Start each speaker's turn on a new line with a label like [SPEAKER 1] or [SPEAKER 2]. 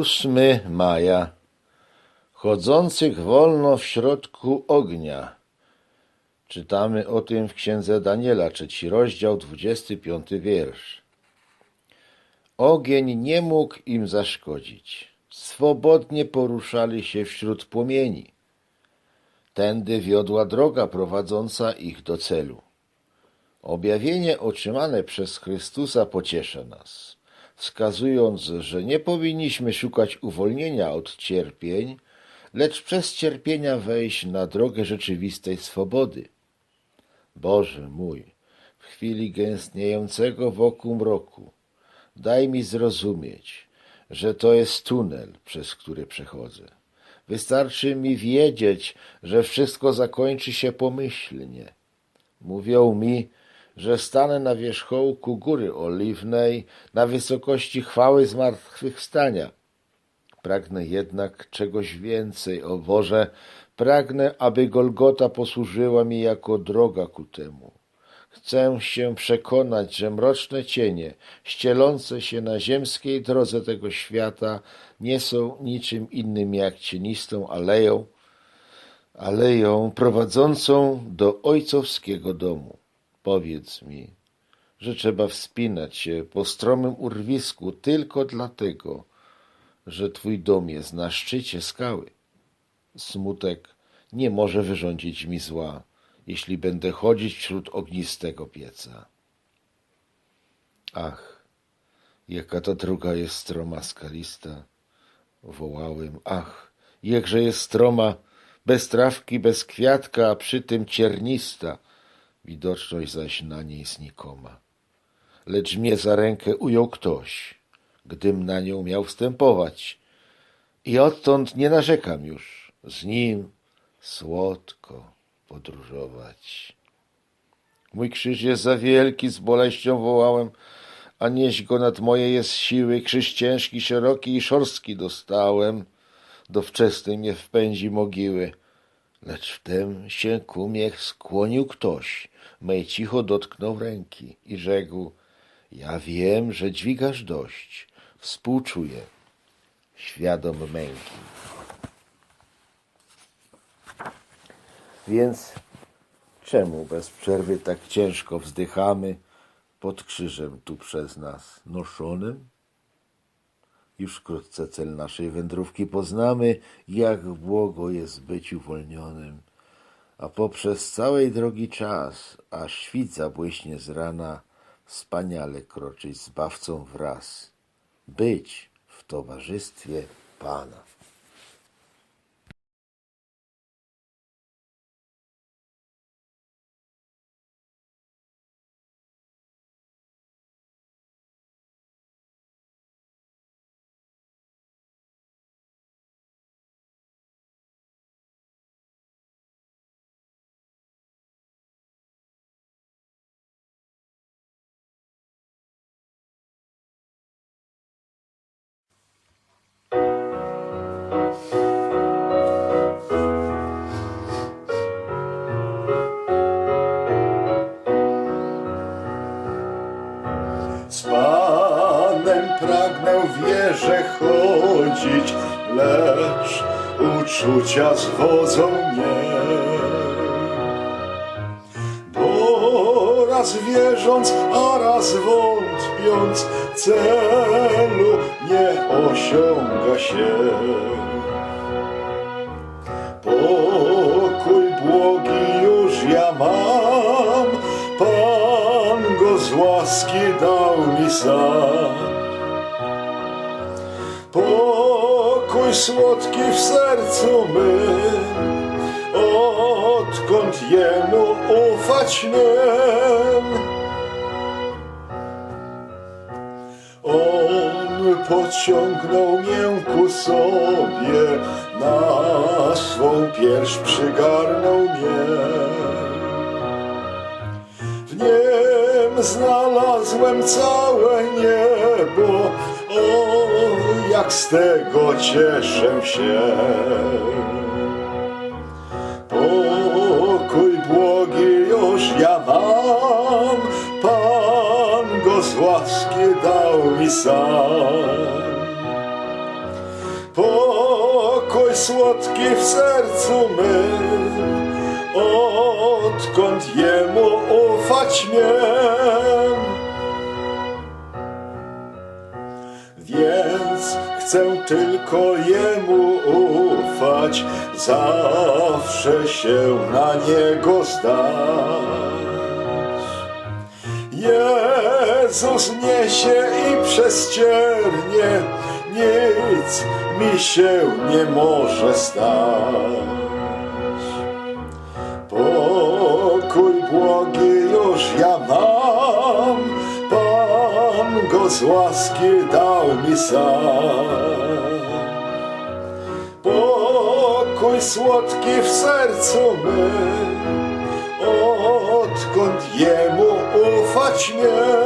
[SPEAKER 1] 8 maja. Chodzących wolno w środku ognia. Czytamy o tym w księdze Daniela, trzeci rozdział, 25 wiersz. Ogień nie mógł im zaszkodzić. Swobodnie poruszali się wśród płomieni. Tędy wiodła droga prowadząca ich do celu. Objawienie otrzymane przez Chrystusa pociesza nas, wskazując, że nie powinniśmy szukać uwolnienia od cierpień, lecz przez cierpienia wejść na drogę rzeczywistej swobody. Boże mój, w chwili gęstniejącego wokół mroku, daj mi zrozumieć, że to jest tunel, przez który przechodzę. Wystarczy mi wiedzieć, że wszystko zakończy się pomyślnie. Mówią mi, że stanę na wierzchołku góry oliwnej, na wysokości chwały zmartwychwstania. Pragnę jednak czegoś więcej, o Boże, pragnę, aby Golgota posłużyła mi jako droga ku temu. Chcę się przekonać, że mroczne cienie, ścielące się na ziemskiej drodze tego świata, nie są niczym innym jak cienistą aleją, aleją prowadzącą do ojcowskiego domu. Powiedz mi, że trzeba wspinać się po stromym urwisku tylko dlatego, że twój dom jest na szczycie skały. Smutek nie może wyrządzić mi zła, jeśli będę chodzić wśród ognistego pieca. Ach, jaka ta druga jest stroma skalista. Wołałem, ach, jakże jest stroma, bez trawki, bez kwiatka, a przy tym ciernista, widoczność zaś na niej znikoma. Lecz mnie za rękę ujął ktoś, gdym na nią miał wstępować. I odtąd nie narzekam już, z nim słodko podróżować. Mój krzyż jest za wielki, z boleścią wołałem, a nieść go nad moje jest siły. Krzyż ciężki, szeroki i szorstki dostałem, do wczesnej mnie wpędzi mogiły. Lecz wtem się ku mnie skłonił ktoś, mej cicho dotknął ręki i rzekł, ja wiem, że dźwigasz dość, współczuję, świadom męki. Więc czemu bez przerwy tak ciężko wzdychamy pod krzyżem tu przez nas noszonym? Już wkrótce cel naszej wędrówki poznamy, jak błogo jest być uwolnionym, a poprzez całej drogi czas, aż świt zabłyśnie z rana, wspaniale kroczyć zbawcą wraz, być w towarzystwie Pana.
[SPEAKER 2] Chodzić, lecz uczucia zwodzą mnie. Bo raz wierząc, a raz wątpiąc, celu nie osiąga się. Pokój błogi już ja mam, Pan go z łaski dał mi sam. Słodki w sercu mym, odkąd Jemu ufać mym. On pociągnął mnie ku sobie, na swą pierś przygarnął mnie. W niem znalazłem całe jak z tego cieszę się. Pokój błogi już ja mam, Pan go z łaski dał mi sam. słodki w sercu mym, odkąd jemu ufać miem. Tylko jemu ufać, zawsze się na niego zdać. Jezus niesie i przez nic mi się nie może stać. Pokój błogi już ja mam, Pan go z łaski dał mi sam. Pokój słodki w sercu mym, odkąd jemu ufać mię.